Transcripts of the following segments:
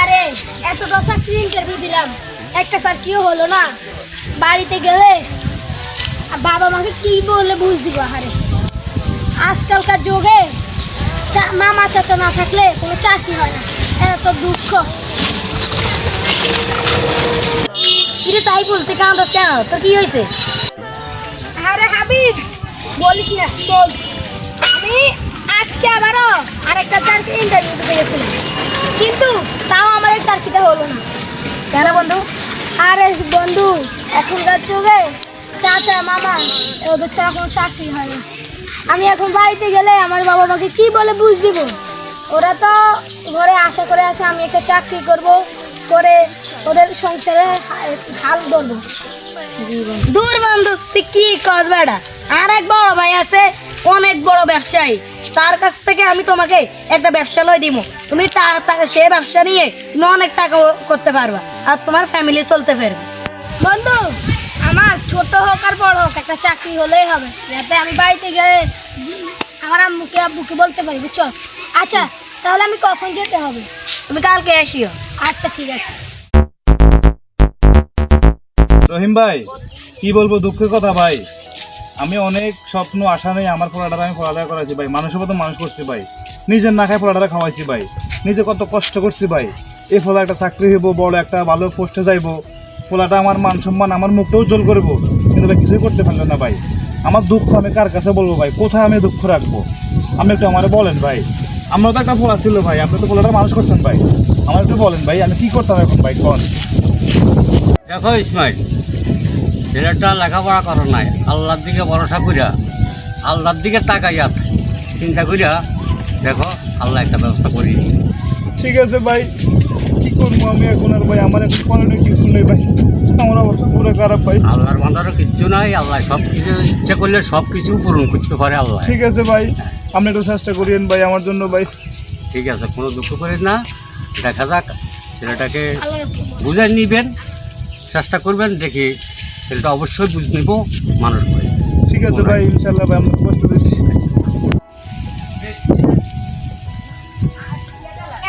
আরে এতটা চাকরি ইন্টারভিউ দিলাম? একটা চাকরিও হলো না। বাড়িতে গেলে বাবা মাকে কি বলে বুঝ দিব আরে আজকালকার যুগে মামা চাচা না থাকলে কোনো চাকরি হয় না। এত দুঃখ। কিরে সাইফুল তুই কাঁদাস কেন? তোর কি হয়েছে? আরে হাবিব বলিস না শোন। আমি আজকে আবারও আরেকটা চাকরি ইন্টারভিউ দিতে গেছিলাম। কিন্তু তাও আমার এই চাকরিটা হলো না। কেন বন্ধু? আরে বন্ধু, এখনকার যুগে চাচা, মামা ওদের ছাড়া কোনো চাকরি হয় না। আমি এখন বাড়িতে গেলে আমার বাবা মাকে কি বলে বুঝ দিব? ওরা তো ঘরে আশা করে আছে আমি একটা চাকরি করব, করে ওদের সংসারে হাল ধরবো। দূর বন্ধু, তুই কি কস বেটা? আর এক বড় ভাই আছে অনেক বড় ব্যবসায়ী। তার কাছ থেকে আমি তোমাকে একটা ব্যবসা লই দিব তুমি সে ব্যবসা নিয়ে তুমি অনেক টাকা ও- করতে পারবা আর তোমার ফ্যামিলি চলতে পারবে। বন্ধু আমার ছোট হোক আর বড় হোক একটা চাকরি হলেই হবে। যাতে আমি বাড়িতে গেলে আমার আম্মুকে আব্বুকে বলতে পারি বুঝছ? আচ্ছা তাহলে আমি কখন যেতে হবে? তুমি কালকে আসিও। আচ্ছা ঠিক আছে। রহিম ভাই কি বলব দুঃখের কথা ভাই? আমি অনেক স্বপ্ন, আশা নেই আমার পড়াটা আমি পড়ালেখা করাইছি ভাই। মানুষের মতো মানুষ করছি ভাই। নিজের না খায় পড়াটা খাওয়াইছি ভাই। নিজে কত কষ্ট করছি ভাই। এই ফলে একটা চাকরি হইব, বড় একটা ভালো পোস্টে যাইব। ফলাটা আমার মান সম্মান, আমার মুখটাও উজ্জ্বল করব। কিন্তু ভাই কিছুই করতে পারল না ভাই। আমার দুঃখ আমি কার কাছে বলব ভাই? কোথায় আমি দুঃখ রাখব? আমি একটু আমার বলেন ভাই। আমরা তো একটা ফোলা ছিল ভাই, আপনি তো ফোলাটা মানুষ করছেন ভাই। আমার একটু বলেন ভাই, আমি কি করতাম এখন ভাই? কন? দেখো ইসমাইল ছেলেটা লেখাপড়া করো নাই। আল্লাহর দিকে ভরসা করিয়া আল্লাহর দিকে তাকাইয়া চিন্তা করিয়া দেখো আল্লাহ একটা ব্যবস্থা করি ঠিক আছে ভাই কি করব আমি এখন আর ভাই? আমার এখন করণীয় কিছু নেই ভাই। আমার অবস্থা পুরো খারাপ ভাই। আল্লাহর বান্ধারও কিচ্ছু নাই আল্লাহ সব কিছু ইচ্ছে করলে সব কিছু পূরণ করতে পারে আল্লাহ। ঠিক আছে ভাই আপনি একটু চেষ্টা করিয়েন ভাই আমার জন্য ভাই। ঠিক আছে কোনো দুঃখ করেন না। দেখা যাক ছেলেটাকে বুঝে নিবেন চেষ্টা করবেন দেখি ছেলেটা অবশ্যই বুঝ নিব মানুষ করে। ঠিক আছে ভাই ইনশাল্লাহ ভাই আপনাকে কষ্ট দিচ্ছি।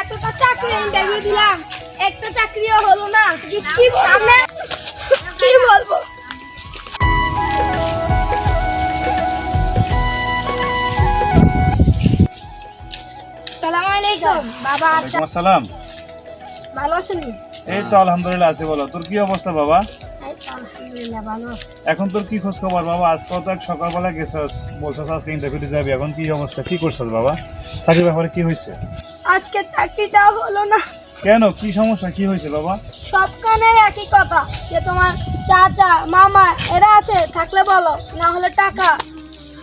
এতটা চাকরি ইন্টারভিউ দিলাম একটা চাকরিও হলো না। কি কি সামনে? কি বলব? সালাম আলাইকুম বাবা আচ্ছা। আসসালাম। ভালো আছেন? এই তো আলহামদুলিল্লাহ আছি বলো। তোর কি অবস্থা বাবা? এখন তোর কি খোঁজ খবর বাবা? আজকে তো এক সকালবেলা গেছস। বলছস আজকে ইন্টারভিউতে যাবি। এখন কি অবস্থা? কি করছস বাবা? চাকরির ব্যাপারে কি হয়েছে? আজকে চাকরিটা হলো না। কেন? কি সমস্যা? কি হয়েছে বাবা? সব কানে একই কথা যে তোমার চাচা মামা এরা আছে থাকলে বলো না হলে টাকা।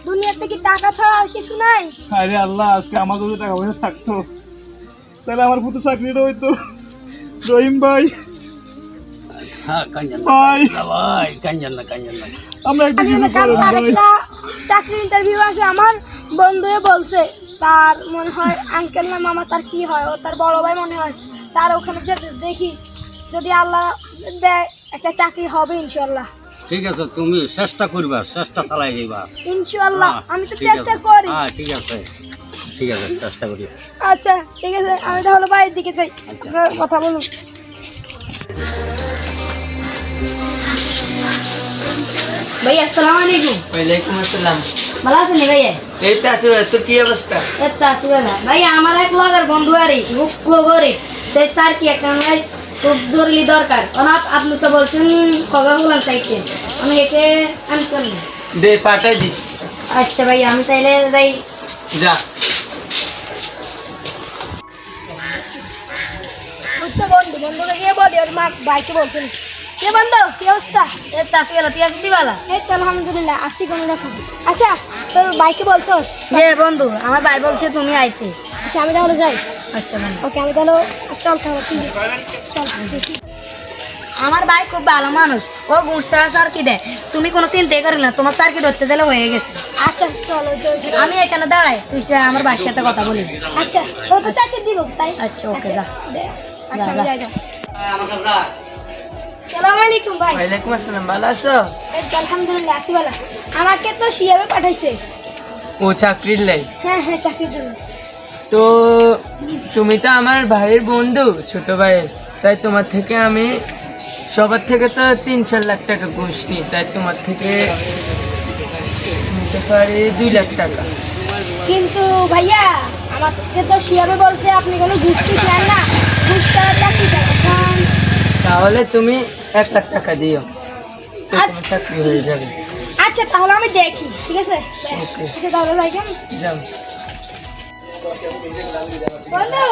দুনিয়াতে কি টাকা ছাড়া আর কিছু নাই? আরে আল্লাহ আজকে আমার যদি টাকা পয়সা থাকতো। তাহলে আমার পুরো চাকরিটা হইতো। রহিম ভাই। হ্যাঁ কাঞ্জন ভাই। ভাই কাঞ্জন না কাঞ্জন না। আমরা একটু কিছু করেন ভাই চাকরি ইন্টারভিউ আছে আমার বন্ধুয়ে বলছে তার মনে হয় আঙ্কেল না মামা তার কি হয়? ও তার বড় ভাই মনে হয় তার ওখানে যেতে দেখি যদি আল্লাহ দেয় একটা চাকরি হবে ইনশাল্লাহ ঠিক আছে তুমি চেষ্টা করবা চেষ্টা চালাই যাইবা। ইনশাল্লাহ হ্যাঁ, আমি তো চেষ্টা করি। হ্যাঁ ঠিক আছে ঠিক আছে চেষ্টা করি আচ্ছা ঠিক আছে আমি তাহলে বাড়ির দিকে যাই আচ্ছা। কথা বলুন। ভাই আসসালামু আলাইকুম। ওয়ালাইকুম আসসালাম। ভালো আছেন ভাইয়া? এই তো আছি ভাই, তোর কি অবস্থা? এত আসবে না ভাই আমার এক লগের বন্ধু আরে খুব গরিব সেই স্যার কি একটা ভাই খুব জরুরি দরকার। অনাথ আপনি তো বলছেন কগা বললাম চাইতে আমি একে আনতে দে পাঠাই দিস। আচ্ছা ভাই আমি তাইলে যাই। যা। বন্ধু বন্ধুকে গিয়ে বলি ওর মা ভাইকে বলছেন কে বন্ধু কি অবস্থা? এত আসবে না তুই আসতে পালা এই তো আলহামদুলিল্লাহ আসি কোনো রকম। আচ্ছা তোর বাইকে বলছোস যে বন্ধু আমার ভাই বলছে তুমি আইতে। আচ্ছা আমি তাহলে যাই। আচ্ছা বন্ধু। ওকে আমি তাহলে চল তাহলে ঠিক আছে চল আমার ভাই খুব ভালো মানুষ। ও গুড়সা স্যার কি দেয়? তুমি কোনো চিন্তাই করি না তোমার স্যার কি ধরতে দিলে হয়ে গেছে। আচ্ছা চলো আমি এখানে দাঁড়াই তুই আমার ভাইয়ের সাথে কথা বলি। আচ্ছা ও তো চাকরি দিব তাই? আচ্ছা ওকে যা। আচ্ছা যা, যাই যাই। সালাম আলাইকুম ভাই। ওয়ালাইকুম আসসালাম ভালো আছো? আলহামদুলিল্লাহ আসি বলা আমাকে তো শিয়াবে পাঠাইছে। ও চাকরির লাই? হ্যাঁ হ্যাঁ চাকরির জন্য। তো তুমি তো আমার ভাইয়ের বন্ধু ছোট ভাইয়ের। তাই তোমার থেকে আমি সবার থেকে তো তিন চার লাখ টাকা ঘুষ নিই তাই তোমার থেকে নিতে পারি দুই লাখ টাকা। কিন্তু ভাইয়া আমাকে তো শিয়াবে বলছে আপনি কোনো ঘুষ টুস নেন না ঘুষ ছাড়া চাকরি দেন এখন তাহলে তুমি এক লাখ টাকা দিও। আচ্ছা। তোমার চাকরি হয়ে যাবে। আচ্ছা তাহলে আমি দেখি ঠিক আছে? আচ্ছা তাহলে ভাই কেন যাও। বন্ধু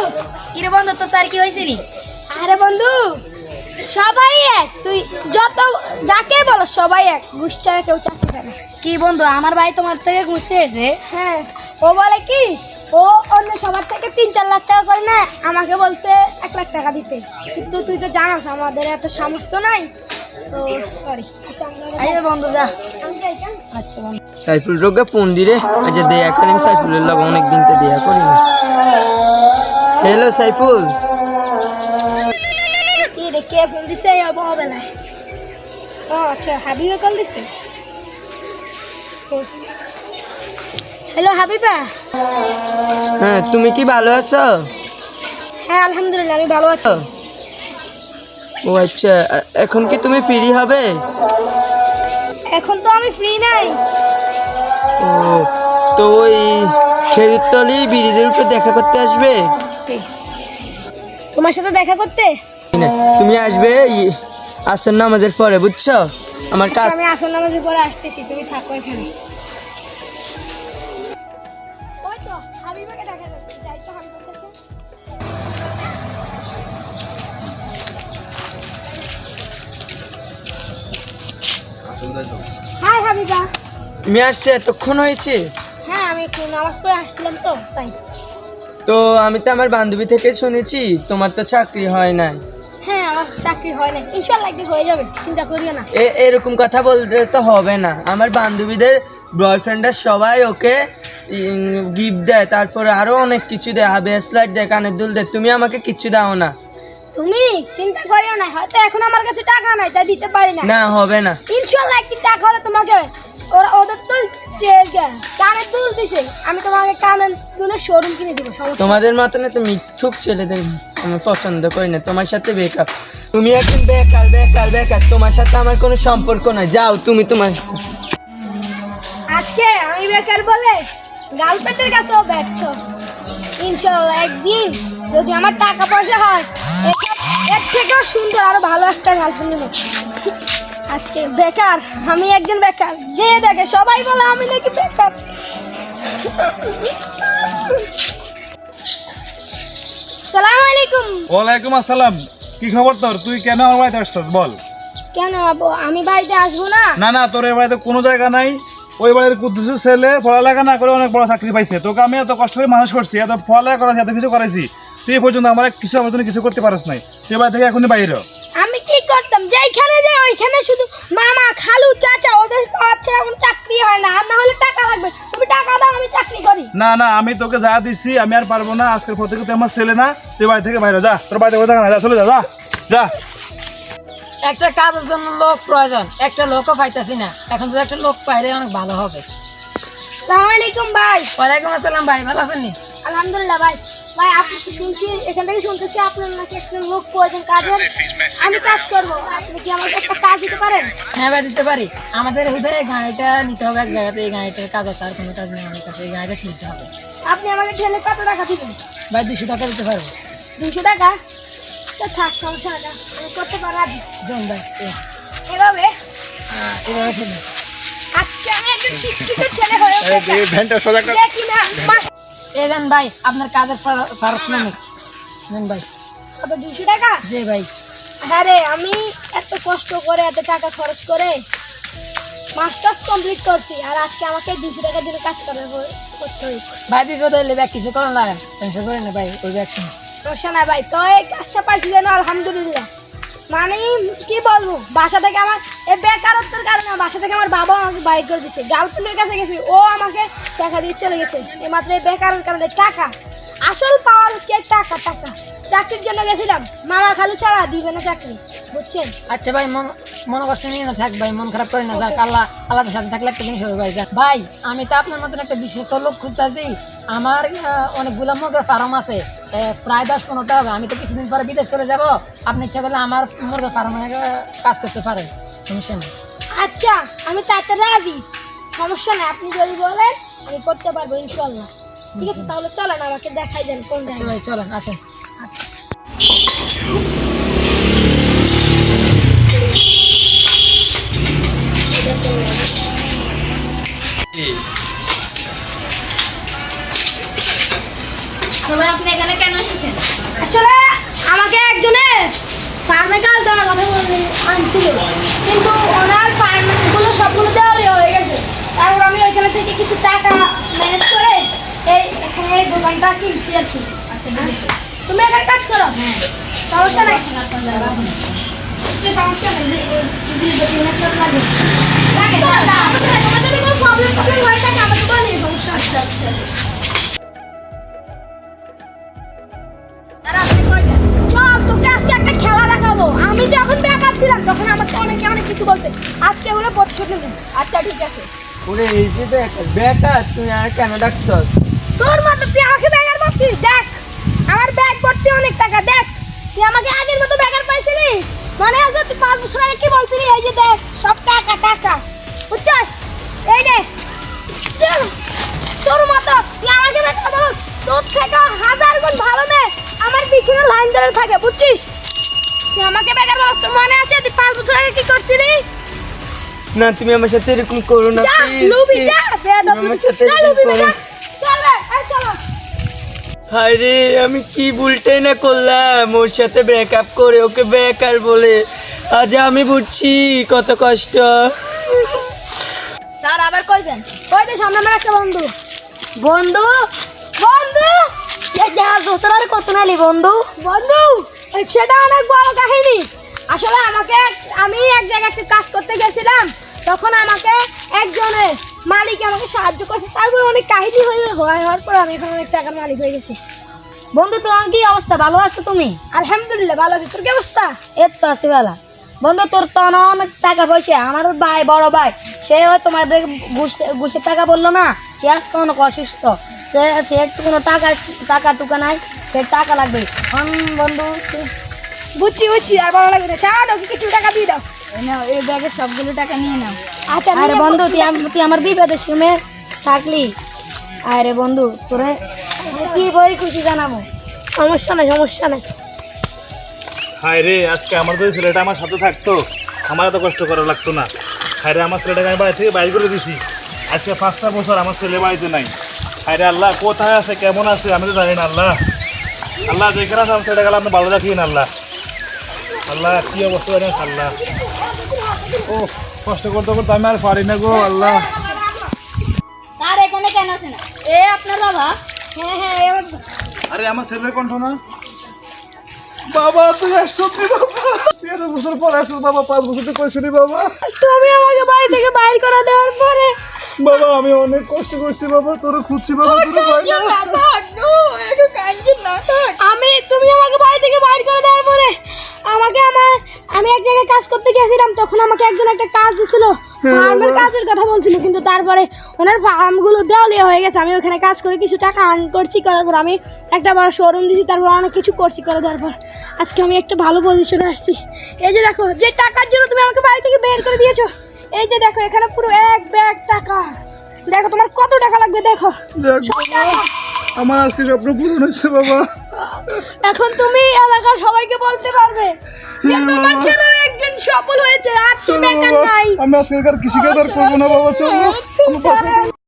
কিরে বন্ধু তো স্যার কি হয়েছে আরে বন্ধু সবাই এক। তুই যত যাকে বলো সবাই এক। ঘুষ ছাড়া কেউ চাকরি দেয় না। কি বন্ধু আমার ভাই তোমার থেকে ঘুষে এসে হ্যাঁ। ও বলে কি? ও অন্য সবার থেকে তিন চার লাখ টাকা করে না আমাকে বলছে এক লাখ টাকা দিতে। কিন্তু তুই তো জানাস আমাদের এত সামর্থ্য নাই। তো সরি আচ্ছা আমরা বন্ধু যা? আচ্ছা বন্ধু। সাইফুল রোগে ফোন দিরে আজ দেয়া করিম সাইফুলের লগে অনেক দিন তো দেয়া হ্যালো সাইফুল। কি রে কে ফোন দিছে? এই অবহেলায়। ও আচ্ছা হাবিবে কল দিছে? হ্যালো হাবিবা হ্যাঁ তুমি কি ভালো আছো? হ্যাঁ আলহামদুলিল্লাহ আমি ভালো আছি। ও আচ্ছা এখন কি তুমি ফ্রি হবে? এখন তো আমি ফ্রি নাই। ও তো ওই খেজুরতলি ব্রিজের উপরে দেখা করতে আসবে? তোমার সাথে দেখা করতে? না, তুমি আসবে আসর নামাজের পরে বুঝছ? আমার কাজ আচ্ছা, আমি আসন নামাজের পরে আসতেছি তুমি থাকো এখানে। আসছে এতক্ষণ হয়েছে? হ্যাঁ আমি একটু নামাজ পড়ে আসছিলাম তো তাই। তো আমি তো আমার বান্ধবী থেকে শুনেছি তোমার তো চাকরি হয় নাই। হ্যাঁ আমার চাকরি হয় না ইনশাল্লাহ একদিন হয়ে যাবে চিন্তা করিও না। এ এরকম কথা বলতে তো হবে না। আমার বান্ধবীদের বয়ফ্রেন্ডরা সবাই ওকে গিফট দেয় তারপরে আরও অনেক কিছু দেয়। ব্রেসলাইট দেয় কানের দুল দেয়। তুমি আমাকে কিচ্ছু দাও না। তুমি চিন্তা করিও না হয়তো এখন আমার কাছে টাকা নাই তাই দিতে পারি না। না হবে না। ইনশাল্লাহ একদিন টাকা হলে তোমাকে ওরা ওদের তো চেয়ে গে- কানের দুল দিছে। আমি তোমাকে কানের দুলের শোরুম কিনে দিব তোমাদের মতন তো মিথ্যুক ছেলেদের আমি পছন্দ করি না তোমার সাথে বেকার। তুমি এখন বেকার বেকার বেকার তোমার সাথে আমার কোনো সম্পর্ক নাই। যাও তুমি তোমার আজকে আমি বেকার বলে গার্লফ্রেন্ডের কাছেও ব্যর্থ। ইনশাল্লাহ একদিন যদি আমার টাকা পয়সা হয় এর- থেকেও সুন্দর আরও ভালো একটা গার্লফ্রেন্ড আজকে বেকার আমি একজন বেকার। যে দেখে সবাই বলে আমি নাকি বেকার। সালাম আলাইকুম। ওয়ালাইকুম আসসালাম। কি খবর তোর? তুই কেন আমার বাড়িতে আসছিস? বল। কেন আবু? আমি বাড়িতে আসব না? না না তোর এই বাড়িতে কোনো জায়গা নাই। ওই বাড়ির কুদ্দুসের ছেলে পড়ালেখা না করে অনেক বড় চাকরি পাইছে। তোকে আমি এত কষ্ট করে মানুষ করছি এত পড়ালেখা করাছি এত কিছু করাইছি তুই পর্যন্ত আমার কিছু আমার জন্য কিছু করতে পারস নাই। তুই বাড়ি থেকে এখনই বাইরে করতাম যেইখানে যাই ওইখানে শুধু মামা খালু চাচা ওদের পাচ্ছে এখন চাকরি হয় না আর না হলে টাকা লাগবে। তুমি টাকা দাও আমি চাকরি করি। না না আমি তোকে যা দিছি আমি আর পারব না। আজকের পর থেকে তুই আমার ছেলে না তুই বাড়ি থেকে বাইরে যা। তোর বাড়িতে থাকা না যা চলে যা যা যা। একটা কাজের জন্য লোক প্রয়োজন একটা লোকও পাইতাছি না। এখন যদি একটা লোক পাইলে অনেক ভালো হবে। সালাম আলাইকুম ভাই। ওয়ালাইকুম আসসালাম ভাই ভালো আছেন নি? আলহামদুলিল্লাহ ভাই। ভাই আপনি কি শুনছি এখান থেকে শুনতেছি আপনার নাকি একটা লোক প্রয়োজন কাজের? আমি কাজ করব। আপনি কি আমাকে একটা কাজ দিতে পারেন? হ্যাঁ ভাই দিতে পারি। আমাদের হুদে গাড়িটা নিতে হবে এক জায়গাতে এই গাড়িটার কাজ আছে আর কোনো কাজ নেই আমার কাছে এই গাড়িটা কিনতে হবে। আপনি আমাকে ঢেলে কত টাকা দিবেন? ভাই দুশো টাকা দিতে পারব। দুশো টাকা? তো থাক সমস্যা না। আমি করতে পারি দেন ভাই এভাবে? এভাবে খেলুন আজকে আমি একজন শিক্ষিত ছেলে হয়ে দেখি না এই দেন ভাই আপনার কাজের পারিশ্রমিক দেন ভাই। কত দুশো টাকা? জি ভাই। হ্যাঁ রে আমি এত কষ্ট করে এত টাকা খরচ করে মাস্টার্স কমপ্লিট করছি আর আজকে আমাকে দুশো টাকা দিলে কাজ করার করতে হয়েছে। ভাই বিপদ হইলে ব্যাগ কিছু করেন না টেনশন করেন না ভাই ওই ব্যাগ সমস্যা না ভাই তো এই কাজটা পাইছি যেন আলহামদুলিল্লাহ। মানে কি বলব বাসা থেকে আমার এই বেকারত্বের কারণে বাসা থেকে আমার বাবা আমাকে বাইর করে দিচ্ছে গার্লফ্রেন্ডের কাছে গেছি ও আমাকে শেখা দিয়ে চলে গেছে। এই মাত্র এই বেকারের কারণে টাকা আসল পাওয়ার হচ্ছে টাকা টাকা। চাকরির জন্য গেছিলাম মামা খালু ছাড়া দিবে না চাকরি বুঝছেন? আচ্ছা ভাই মন মন কষ্ট নিয়ে না থাক ভাই মন খারাপ করে না যাক আল্লাহ আল্লাহর সাথে থাকলে একটা জিনিস হবে ভাই ভাই আমি তো আপনার মতন একটা বিশ্বস্ত লোক খুঁজতেছি। আমার অনেকগুলো ফার্ম আছে। প্রায় দশ পনেরোটা হবে। আমি তো কিছুদিন পরে বিদেশ চলে যাব। আপনি ইচ্ছা করলে আমার মুরগি ফার্মে কাজ করতে পারে সমস্যা নেই। আচ্ছা আমি তাতে রাজি। সমস্যা নেই। আপনি যদি বলেন আমি করতে পারব ইনশাল্লাহ। ঠিক আছে তাহলে চলেন আমাকে দেখাই দেন কোন আচ্ছা চলেন আসেন। তবে বলে আনছিল। কিন্তু ওনার ফার্মগুলো সবগুলো দেওয়ালে হয়ে গেছে। তারপর আমি ওইখানে থেকে কিছু টাকা ম্যানেজ করে এই এখানে এই দোকানটা কিনছি আর কি। তুমি এখানে কাজ করো? হ্যাঁ। সমস্যা নাই? আচ্ছা, সমস্যা নেই। যদি লাগে। লাগে, তোমার যদি কোনো প্রবলেম টবলেম হয়ে থাকে আমাকে বলে সমস্যা আচ্ছা আচ্ছা কিছু বলতে। আজকে ওগুলো প্রতিশোধ নেব আচ্ছা ঠিক আছে। ওরে এই যে বেকার বেকার তুই আর কেন ডাকছস? তোর মতো তুই আমাকে বেকার ভাবছিস দেখ। আমার ব্যাগ ভর্তি অনেক টাকা দেখ। তুই আমাকে আগের মতো বেকার পাইছিলি? মনে আছে তুই পাঁচ বছর আগে কি বলছিলি? এই যে দেখ সব টাকা টাকা। বুঝছস? এই রে চল। তোর মতো তুই আমাকে বেকার বলছ তোর থেকে হাজার গুণ ভালো মেয়ে আমার পিছনে লাইন ধরে থাকে বুঝছিস? তুই আমাকে বেকার বলছ তোর মনে আছে? পাঁচ বছর আগে কি করছিলি না তুমি আমার সাথে এরকম করো না যা যা আমার সাথে যা যা রে হায় রে আমি কি ভুলটাই না করলাম? ওর সাথে ব্রেকআপ করে ওকে বেকার বলে। আজ আমি বুঝছি কত কষ্ট। স্যার আবার কই দেন? কই দে সামনে আমার একটা বন্ধু। বন্ধু? বন্ধু? এ দোসর কত নালি বন্ধু? বন্ধু সেটা অনেক বড় কাহিনী। আসলে আমাকে আমি এক জায়গায় একটা কাজ করতে গেছিলাম তখন আমাকে একজনে মালিক আমাকে সাহায্য করছে। তারপরে অনেক কাহিনী হয়ে হওয়ার হওয়ার পর আমি এখন অনেক টাকার মালিক হয়ে গেছি। বন্ধু তোমার কি অবস্থা? ভালো আছো তুমি? আলহামদুলিল্লাহ ভালো আছি। তোর কি অবস্থা? এর তো আছে বেলা বন্ধু তোর তো অনেক টাকা পয়সা। আমার ভাই বড় ভাই সে তোমাদের ঘুষ- টাকা বলল না? সে আজকে অনেক অসুস্থ। সে সে একটু কোনো টাকা টাকা টুকা নাই সে টাকা লাগবে। বন্ধু বুঝছি বুঝছি আর ভালো লাগবে না। সার ওকে কিছু টাকা দিয়ে দাও। নাও এই ব্যাগে সবগুলো টাকা নিয়ে নাও। আচ্ছা আরে বন্ধু তুই তুই আমার বিপদের সময় থাকলি। আরে বন্ধু তোরে কি বই খুশি জানাব? সমস্যা নাই সমস্যা নাই। হায় রে আজকে আমার যদি ছেলেটা আমার সাথে থাকতো। আমার এত কষ্ট করা লাগতো না। হায় রে আমার ছেলেটাকে আমি বাড়ি থেকে বাইর করে দিছি। আজকে পাঁচটা বছর আমার ছেলে বাড়িতে নাই। হায় রে আল্লাহ কোথায় আছে কেমন আছে আমি তো জানি না আল্লাহ। আল্লাহ যেখানে আছে আমার ছেলেটাকে আপনি ভালো রাখিন আল্লাহ। আল্লাহ কি অবস্থা জানেন? আল্লাহ। ও কষ্ট করতে করতে আমি আর পারি না গো আল্লাহ। স্যার এখানে কেন আছেন এ আপনার বাবা? হ্যাঁ হ্যাঁ আরে আমার ছেলের কণ্ঠ না? বাবা তুই আসছো তুই বাবা? তুই এত বছর পর আসছো বাবা পাঁচ বছর তুই কইছিলি বাবা। তুমি আমাকে বাড়ি থেকে বাইর করে দেওয়ার পরে বাবা আমি অনেক কষ্ট করছি বাবা তোর খুঁজছি বাবা তোর না। আমি তুমি আমাকে বাড়ি থেকে বাইর করে দেওয়ার পরে আমাকে আমার আমি এক জায়গায় কাজ করতে গেছিলাম তখন আমাকে একজন একটা কাজ দিছিল। ফার্মের কাজের কথা বলছিল কিন্তু তারপরে ওনার ফার্মগুলো দেওয়ালিয়া হয়ে গেছে আমি ওখানে কাজ করে কিছু টাকা আর্ন করছি করার পর আমি একটা বড় শোরুম দিয়েছি তারপর অনেক কিছু করছি করে দেওয়ার পর। আজকে আমি একটা ভালো পজিশনে আসছি। এই যে দেখো যে টাকার জন্য তুমি আমাকে বাড়ি থেকে বের করে দিয়েছ এই যে দেখো এখানে পুরো এক ব্যাগ টাকা। দেখো তোমার কত টাকা লাগবে দেখো। আমার আজকে স্বপ্ন পূরণ হয়েছে বাবা। এখন তুমি এলাকার সবাইকে বলতে পারবে যে তোমার ছেলে একজন সফল হয়েছে আর সে বেকার নাই। আমি আজকে আর কিছু আর করব না বাবা। চলো।